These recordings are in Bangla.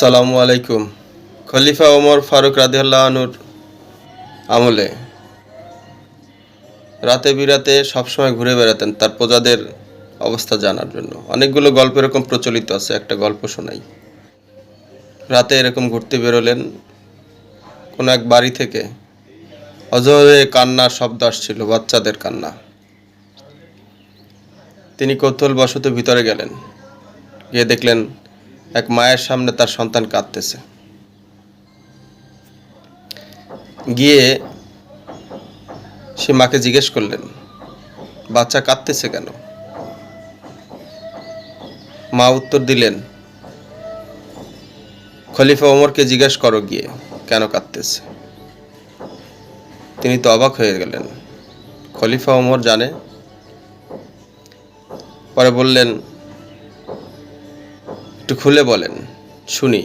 সালামু আলাইকুম। খলিফা ওমর ফারুক রাদিয়াল্লাহ আনুর আমলে রাতে বিরাতে সবসময় ঘুরে বেড়াতেন তার প্রজাদের অবস্থা জানার জন্য। অনেকগুলো গল্প এরকম প্রচলিত আছে, একটা গল্প শোনাই। রাতে এরকম ঘুরতে বেরোলেন, কোনো এক বাড়ি থেকে। অজরে কান্নার শব্দ আসছিল, বাচ্চাদের কান্না। তিনি কৌতূহলবশত ভিতরে গেলেন, গিয়ে দেখলেন এক মায়ের সামনে তার সন্তান কাঁদতেছে। গিয়ে সে মাকে জিজ্ঞেস করলেন, বাচ্চা কাঁদতেছে কেন? মা উত্তর দিলেন, খলিফা ওমরকে জিজ্ঞেস করো গিয়ে, কেন কাঁদতেছে? তিনি তো অবাক হয়ে গেলেন। খলিফা ওমর জানে, পরে বললেন একটু খুলে বলেন। শুনি,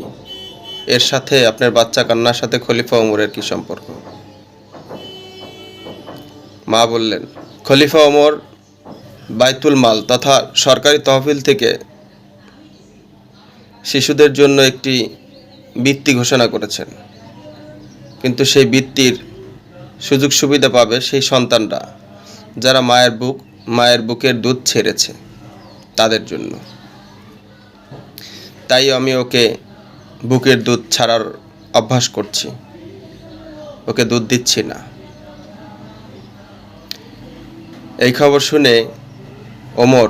এর সাথে আপনার বাচ্চা কান্নার সাথে খলিফা ওমরের কি সম্পর্ক? মা বললেন, খলিফা ওমর বাইতুল মাল তথা সরকারি তহবিল থেকে শিশুদের জন্য একটি বৃত্তি ঘোষণা করেছেন। কিন্তু সেই বৃত্তির সুযোগ সুবিধা পাবে সেই সন্তানরা, যারা মায়ের বুক, মায়ের বুকের দুধ ছেড়েছে তাদের জন্য। তাই আমি ওকে বুকের দুধ ছাড়ার অভ্যাস করছি। ওকে দুধ দিচ্ছি না। এই খবর শুনে ওমর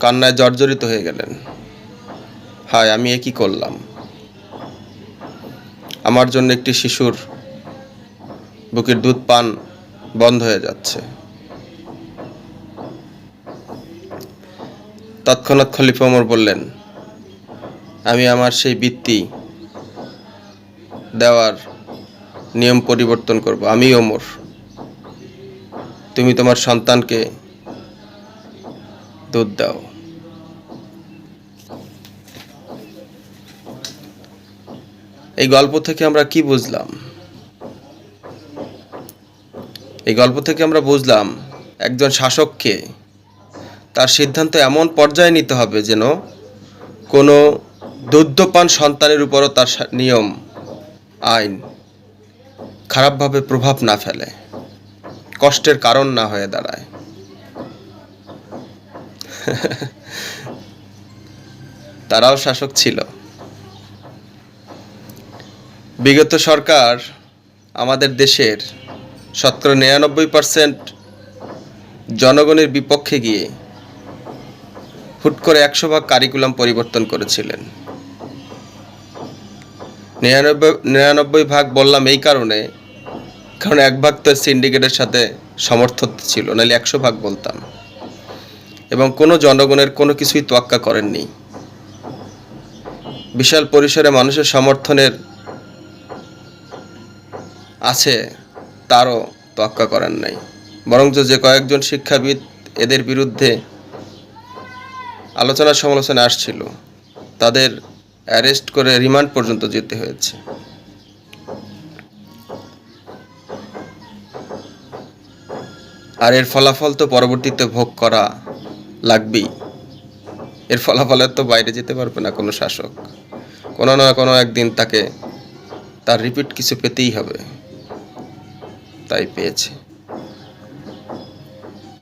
কান্নায় জর্জরিত হয়ে গেলেন। হায়, আমি এ কি করলাম? আমার জন্য একটি শিশুর বুকের দুধ পান বন্ধ হয়ে যাচ্ছে। তৎক্ষণাৎ খলিফা ওমর বললেন, আমি আমার সেই বৃত্তি দেওয়ার নিয়ম পরিবর্তন করব। আমি ওমর। তুমি তোমার সন্তানকে দুধ দাও। এই গল্প থেকে আমরা কি বুঝলাম? এই গল্প থেকে আমরা বুঝলাম, একজন শাসককে তার সিদ্ধান্ত এমন পর্যায়ে নিতে হবে যেন কোনো দুগ্ধপান সন্তানের উপরও তার নিয়ম, আইন খারাপভাবে প্রভাব না ফেলে, কষ্টের কারণ না হয়ে দাঁড়ায়। তারাও শাসক ছিল। বিগত সরকার আমাদের দেশের শতকরা নিরানব্বই পার্সেন্ট জনগণের বিপক্ষে গিয়ে হুট করে একশো ভাগ কারিকুলাম পরিবর্তন করেছিলেন। নিরানব্বই ভাগ বললাম এই কারণে, কারণ এক ভাগ তো সিন্ডিকেটের সাথে সমর্থন ছিল, নাহলে একশো ভাগ বলতাম। এবং কোনো জনগণের কোনো কিছুই তোয়াক্কা করেননি। বিশাল পরিসরে মানুষের সমর্থনের আছে, তারও তোয়াক্কা করেন নাই। বরঞ্চ যে কয়েকজন শিক্ষাবিদ এদের বিরুদ্ধে আলোচনা সমালোচনা আসছিল। তাদের অ্যারেস্ট করে রিমান্ড পর্যন্ত যেতে হয়েছে। আর এর ফলাফল তো পরবর্তীতে ভোগ করা লাগবেই। এর ফলাফলের তো বাইরে যেতে পারবে না কোনো শাসক। কোনো না কোনো একদিন তাকে, তার রিপিট কিছু পেতেই হবে। তাই পেয়েছে।